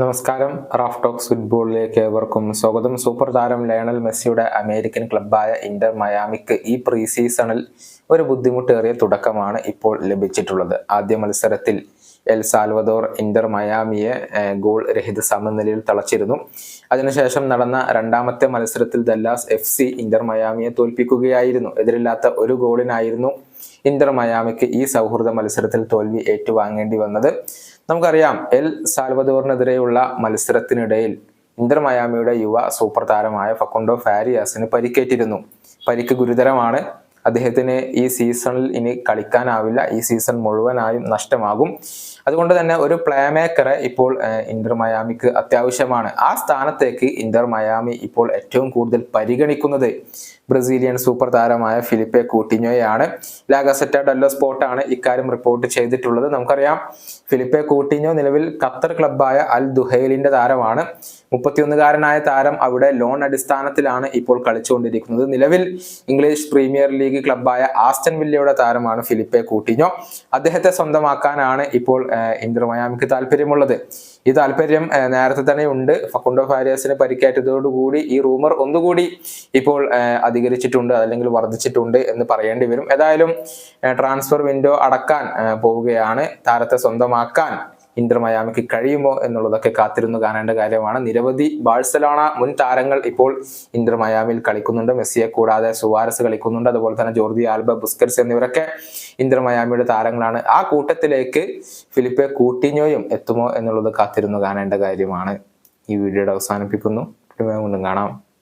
നമസ്കാരം. Raf talks ഫുട്ബോളിലേക്ക് ഏവർക്കും സ്വാഗതം. സൂപ്പർ താരം ലയണൽ മെസ്സിയുടെ അമേരിക്കൻ ക്ലബ്ബായ ഇന്റർ മയാമിക്ക് ഈ പ്രീ സീസണിൽ ഒരു ബുദ്ധിമുട്ടേറിയ തുടക്കമാണ് ഇപ്പോൾ ലഭിച്ചിട്ടുള്ളത്. ആദ്യ മത്സരത്തിൽ എൽ സാൽവദോർ ഇന്റർ മയാമിയെ ഗോൾ രഹിത സമനിലയിൽ തളച്ചിരുന്നു. അതിനുശേഷം നടന്ന രണ്ടാമത്തെ മത്സരത്തിൽ ദല്ലാസ് എഫ് സി ഇന്റർ മയാമിയെ തോൽപ്പിക്കുകയായിരുന്നു. എതിരില്ലാത്ത ഒരു ഗോളിനായിരുന്നു ഇന്റർ മയാമിക്ക് ഈ സൗഹൃദ മത്സരത്തിൽ തോൽവി ഏറ്റുവാങ്ങേണ്ടി വന്നത്. നമുക്കറിയാം എൽ സാൽവദോറിനെതിരെയുള്ള മത്സരത്തിനിടയിൽ ഇന്റർ മയാമിയുടെ യുവ സൂപ്പർ താരമായ ഫക്കുണ്ടോ ഫാരിയാസിന് പരിക്കേറ്റിരുന്നു. പരിക്ക് ഗുരുതരമാണ്. അദ്ദേഹത്തിന് ഈ സീസണിൽ ഇനി കളിക്കാനാവില്ല. ഈ സീസൺ മുഴുവനായും നഷ്ടമാകും. അതുകൊണ്ട് തന്നെ ഒരു പ്ലേ മേക്കറെ ഇപ്പോൾ ഇന്റർ മയാമിക്ക് അത്യാവശ്യമാണ്. ആ സ്ഥാനത്തേക്ക് ഇന്റർ മയാമി ഇപ്പോൾ ഏറ്റവും കൂടുതൽ പരിഗണിക്കുന്നത് ബ്രസീലിയൻ സൂപ്പർ താരമായ ഫിലിപ്പെ കൂട്ടിഞ്ഞോയാണ്. ലാഗസെറ്റ ഡല്ലോ സ്പോർട്ടാണ് ഇക്കാര്യം റിപ്പോർട്ട് ചെയ്തിട്ടുള്ളത്. നമുക്കറിയാം ഫിലിപ്പെ കൂട്ടിഞ്ഞോ നിലവിൽ ഖത്തർ ക്ലബായ അൽ ദുഹൈലിന്റെ താരമാണ്. മുപ്പത്തിയൊന്നുകാരനായ താരം അവിടെ ലോൺ അടിസ്ഥാനത്തിലാണ് ഇപ്പോൾ കളിച്ചുകൊണ്ടിരിക്കുന്നത്. നിലവിൽ ഇംഗ്ലീഷ് പ്രീമിയർ ലീഗ് ക്ലബ്ബായ ആസ്റ്റൻ വില്ലയുടെ താരമാണ് ഫിലിപ്പെ കൂട്ടിഞ്ഞോ. അദ്ദേഹത്തെ സ്വന്തമാക്കാനാണ് ഇപ്പോൾ ഇന്റർ മയാമിക്ക് താല്പര്യമുള്ളത്. ഈ താല്പര്യം നേരത്തെ തന്നെ ഉണ്ട്. ഫക്കുണ്ടോ ഫാരിയസിന് പരിക്കേറ്റതോടുകൂടി ഈ റൂമർ ഒന്നുകൂടി ഇപ്പോൾ അധികരിച്ചിട്ടുണ്ട് അല്ലെങ്കിൽ വർദ്ധിച്ചിട്ടുണ്ട് എന്ന് പറയേണ്ടി വരും. ഏതായാലും ട്രാൻസ്ഫർ വിൻഡോ അടക്കാൻ പോവുകയാണ്. താരത്തെ സ്വന്തമാക്കാൻ ഇന്റർ മയാമിക്ക് കഴിയുമോ എന്നുള്ളതൊക്കെ കാത്തിരുന്നു കാണേണ്ട കാര്യമാണ്. നിരവധി ബാഴ്സലോണ മുൻ താരങ്ങൾ ഇപ്പോൾ ഇന്റർ മയാമിൽ കളിക്കുന്നുണ്ട്. മെസ്സിയെ കൂടാതെ സുവാരസ് കളിക്കുന്നുണ്ട്. അതുപോലെ തന്നെ ജോർജി ആൽബ ബുസ്കറ്റ്സ് എന്നിവരൊക്കെ ഇന്റർ മയാമിയുടെ താരങ്ങളാണ്. ആ കൂട്ടത്തിലേക്ക് ഫിലിപ്പെ കൂട്ടിഞ്ഞോയും എത്തുമോ എന്നുള്ളത് കാത്തിരുന്നു കാണേണ്ട കാര്യമാണ്. ഈ വീഡിയോയുടെ അവസാനിപ്പിക്കുന്നു. വീണ്ടും കാണാം.